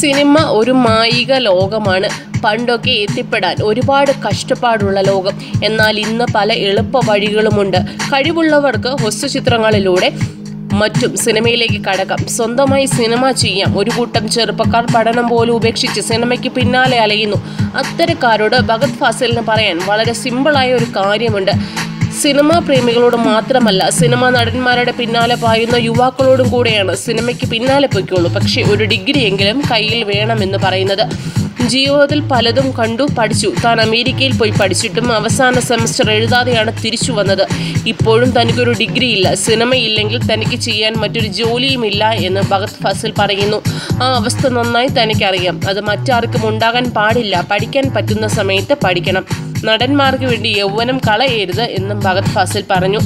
Cinema ഒരു മായിക ലോകമാണ്. പണ്ടൊക്കെ എത്തിപ്പെടാൻ ഒരുപാട് കഷ്ടപ്പാടുള്ള ലോകം. എന്നാൽ ഇന്ന് പല എളുപ്പ വഴികളുമുണ്ട്. കഴിവുള്ളവർക്ക് ഹൊസ്തുചിത്രങ്ങളിലൂടെ മറ്റും സിനിമയിലേക്ക് കടക്കാം. സ്വന്തമായി സിനിമ ചെയ്യാം. ഒരു കൂട്ടം ചെറുപ്പക്കാർ പഠനം പോലും ഉപേക്ഷിച്ച് സിനിമയ്ക്ക് പിന്നാലെ അലയുന്നു. അത്തരക്കാരോട് ഭഗത് ഫാസിലിന് പറയാൻ വളരെ സിമ്പിളായ ഒരു കാര്യമുണ്ട്. സിനിമാ പ്രേമികളോട് മാത്രമല്ല സിനിമാ നടന്മാരുടെ പിന്നാലെ പായുന്ന യുവാക്കളോടും കൂടെയാണ് സിനിമയ്ക്ക് പിന്നാലെ പൊയ്ക്കുള്ളൂ. പക്ഷേ ഒരു ഡിഗ്രിയെങ്കിലും കയ്യിൽ വേണമെന്ന് പറയുന്നത് ജീവിതത്തിൽ പലതും കണ്ടു പഠിച്ചു. താൻ അമേരിക്കയിൽ പോയി പഠിച്ചിട്ടും അവസാന സെമസ്റ്റർ എഴുതാതെയാണ് തിരിച്ചു വന്നത്. ഇപ്പോഴും തനിക്കൊരു ഡിഗ്രി ഇല്ല. സിനിമയില്ലെങ്കിൽ തനിക്ക് ചെയ്യാൻ മറ്റൊരു ജോലിയുമില്ല എന്ന് ഭഗത് ഫസൽ പറയുന്നു. ആ അവസ്ഥ നന്നായി തനിക്കറിയാം. അത് മറ്റാർക്കും ഉണ്ടാകാൻ പാടില്ല. പഠിക്കാൻ പറ്റുന്ന സമയത്ത് പഠിക്കണം. നടന്മാർക്ക് വേണ്ടി യൗവനം കളയരുത് എന്നും ഭഗത് ഫാസിൽ പറഞ്ഞു.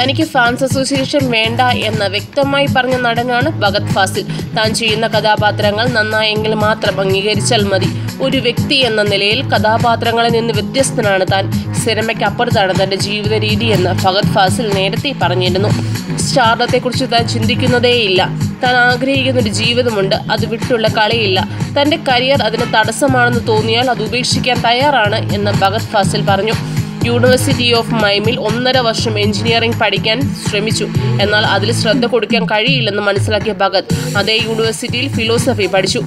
തനിക്ക് ഫാൻസ് അസോസിയേഷൻ വേണ്ട എന്ന് വ്യക്തമായി പറഞ്ഞ നടനാണ് ഭഗത് ഫാസിൽ. താൻ ചെയ്യുന്ന കഥാപാത്രങ്ങൾ നന്നായെങ്കിൽ മാത്രം അംഗീകരിച്ചാൽ മതി. ഒരു വ്യക്തി എന്ന നിലയിൽ കഥാപാത്രങ്ങളിൽ നിന്ന് വ്യത്യസ്തനാണ് താൻ. സിനിമയ്ക്ക് അപ്പുറത്താണ് തന്റെ ജീവിത രീതി എന്ന് ഭഗത് ഫാസിൽ നേരത്തെ പറഞ്ഞിരുന്നു. സ്റ്റാർഡത്തെക്കുറിച്ച് താൻ ചിന്തിക്കുന്നതേയില്ല. താൻ ആഗ്രഹിക്കുന്ന ഒരു ജീവിതമുണ്ട്. അത് വിട്ടുള്ള കളിയില്ല. തന്റെ കരിയർ അതിന് തടസ്സമാണെന്ന് തോന്നിയാൽ അത് ഉപേക്ഷിക്കാൻ തയ്യാറാണ് എന്ന് ഭഗത് ഫാസിൽ പറഞ്ഞു. യൂണിവേഴ്സിറ്റി ഓഫ് മൈമിൽ ഒന്നര വർഷം എഞ്ചിനീയറിംഗ് പഠിക്കാൻ ശ്രമിച്ചു. എന്നാൽ അതിൽ ശ്രദ്ധ കൊടുക്കാൻ കഴിയില്ലെന്ന് മനസ്സിലാക്കിയ ഭഗത് അതേ യൂണിവേഴ്സിറ്റിയിൽ ഫിലോസഫി പഠിച്ചു.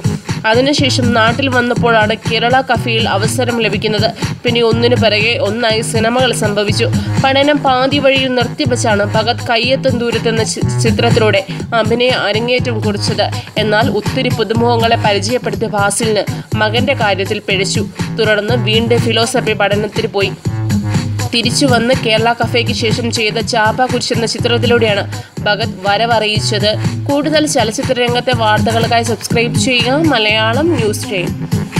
അതിനുശേഷം നാട്ടിൽ വന്നപ്പോഴാണ് കേരള കഫയിൽ അവസരം ലഭിക്കുന്നത്. പിന്നെ ഒന്നിനു പിറകെ ഒന്നായി സിനിമകൾ സംഭവിച്ചു. പഠനം പാതി വഴിയിൽ നിർത്തിവെച്ചാണ് ഭഗത് കയ്യെത്തും ദൂരത്തെന്ന ചിത്രത്തിലൂടെ അഭിനയ അരങ്ങേറ്റം കുറിച്ചത്. എന്നാൽ ഒത്തിരി പുതുമുഖങ്ങളെ പരിചയപ്പെടുത്തിയ ഫാസിലിന് മകന്റെ കാര്യത്തിൽ പിഴച്ചു. തുടർന്ന് വീണ്ടും ഫിലോസഫി പഠനത്തിന് പോയി. തിരിച്ചു വന്ന് കേരള കഫേക്ക് ശേഷം ചെയ്ത ചാപ്പ കുരിശ് എന്ന ചിത്രത്തിലൂടെയാണ് ഭഗത് വരവറിയിച്ചത്. കൂടുതൽ ചലച്ചിത്ര രംഗത്തെ വാർത്തകൾക്കായി സബ്സ്ക്രൈബ് ചെയ്യുക. Malayalam news time